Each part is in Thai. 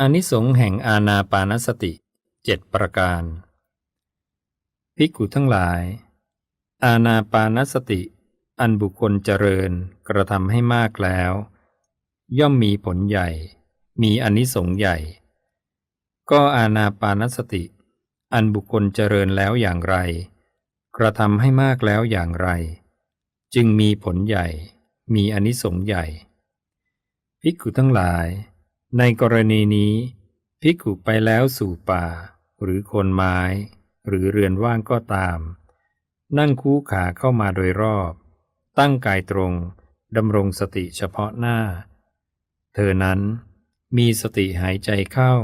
อนิสงส์แห่งอาณาปานสติเจ็ดประการ ภิกขุทั้งหลาย อาณาปานสติ อันบุคคลเจริญกระทำให้มากแล้ว ย่อมมีผลใหญ่ มีอนิสงส์ใหญ่ ก็อาณาปานสติ อันบุคคลเจริญแล้วอย่างไร กระทำให้มากแล้วอย่างไร จึงมีผลใหญ่ มีอนิสงส์ใหญ่ ภิกขุทั้งหลาย ในกรณีนี้ ภิกขุไปแล้วสู่ป่า หรือคนไม้ หรือเรือนว่างก็ตาม นั่งคู่ขาเข้ามาโดยรอบ ตั้งกายตรงดำรงสติเฉพาะหน้า เธอนั้นมีสติหายใจเข้า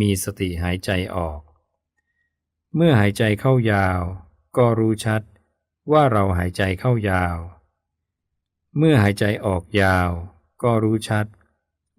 มีสติหายใจออก เมื่อหายใจเข้ายาว ก็รู้ชัดว่าเราหายใจเข้ายาว เมื่อหายใจออกยาว ก็รู้ชัด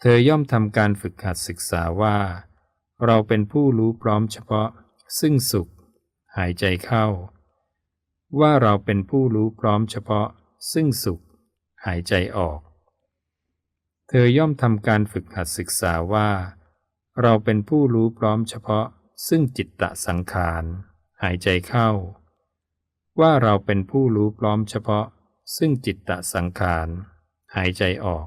เธอย่อมทำการฝึกหัดศึกษาว่า เราเป็นผู้รู้พร้อมเฉพาะ ซึ่งสุข หายใจเข้า ว่าเราเป็นผู้รู้พร้อมเฉพาะ ซึ่งสุข หายใจออก เธอย่อมทำการฝึกหัดศึกษาว่า เราเป็นผู้รู้พร้อมเฉพาะ ซึ่งจิตตะสังขาร หายใจเข้า ว่าเราเป็นผู้รู้พร้อมเฉพาะ ซึ่งจิตตะสังขาร หายใจออก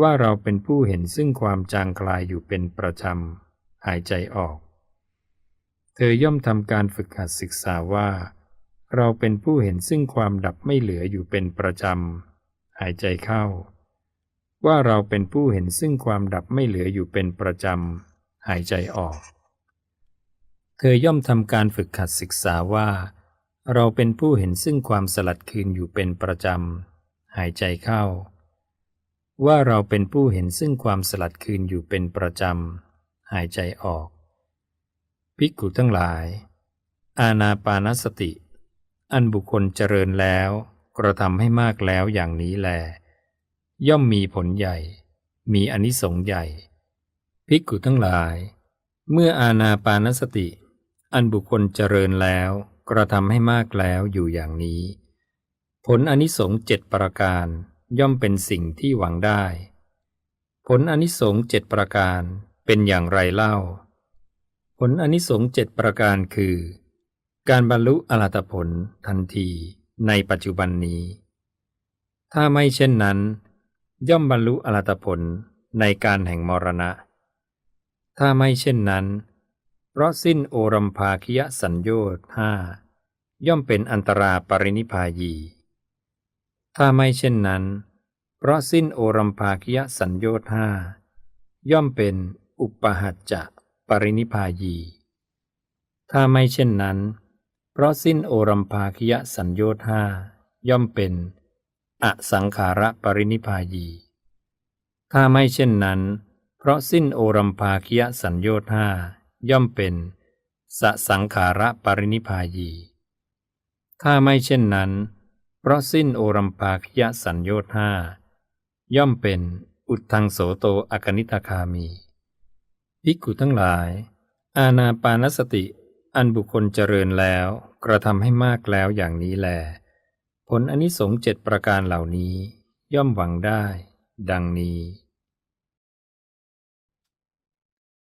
ว่าเราเป็นผู้เห็นซึ่งความจางคลายอยู่เป็นประจำหายใจออก เธอย่อมทำการฝึกหัดศึกษาว่า เราเป็นผู้เห็นซึ่งความดับไม่เหลืออยู่เป็นประจำหายใจเข้า ว่าเราเป็นผู้เห็นซึ่งความดับไม่เหลืออยู่เป็นประจำหายใจออก เธอย่อมทำการฝึกหัดศึกษาว่า เราเป็นผู้เห็นซึ่งความสลัดคืนอยู่เป็นประจำหายใจเข้า ว่าเราเป็นผู้เห็นซึ่งความสลัดคืนอยู่เป็นประจำ หายใจออก ภิกขุทั้งหลาย อาณาปานสติ อันบุคคลเจริญแล้ว กระทำให้มากแล้วอย่างนี้แล ย่อมมีผลใหญ่ มีอนิสงส์ใหญ่ ภิกขุทั้งหลาย เมื่ออาณาปานสติ อันบุคคลเจริญแล้ว กระทำให้มากแล้วอยู่อย่างนี้ ผลอนิสงส์เจ็ดประการ ย่อมเป็นสิ่งที่หวังได้ ผลอนิสงส์เจ็ดประการเป็นอย่างไรเล่า ผลอนิสงส์เจ็ดประการคือ การบรรลุอรหัตผลทันทีในปัจจุบันนี้ ถ้าไม่เช่นนั้น ย่อมบรรลุอรหัตผลในการแห่งมรณะ ถ้าไม่เช่นนั้น เพราะสิ้นโอรัมภาคิยสัญโยชน์ห้าย่อมเป็นอันตราปรินิพพายี ถ้าไม่เช่นนั้น เพราะสิ้นโอรัมภาคิยสัญโยชน์ห้าย่อมเป็นอุปหัจจะปรินิพพายี ถ้าไม่เช่นนั้น เพราะสิ้นโอรัมภาคิยสัญโยชน์ห้าย่อมเป็น อสังขาระปรินิพพายี ถ้าไม่เช่นนั้น เพราะสิ้นโอรัมภาคิยสัญโยชน์ห้าย่อมเป็น สสังขาระปรินิพพายี ถ้าไม่เช่นนั้น เพราะสิ้นโอรัมปาคยสัญโยธห้าย่อมเป็นอุทธังโสโตอกนิตคามีภิกขุทั้งหลาย อาณาปานสติ อันบุคคลเจริญแล้ว กระทำให้มากแล้วอย่างนี้แล ผลอนิสงส์เจ็ดประการเหล่านี้ ย่อมหวังได้ ดังนี้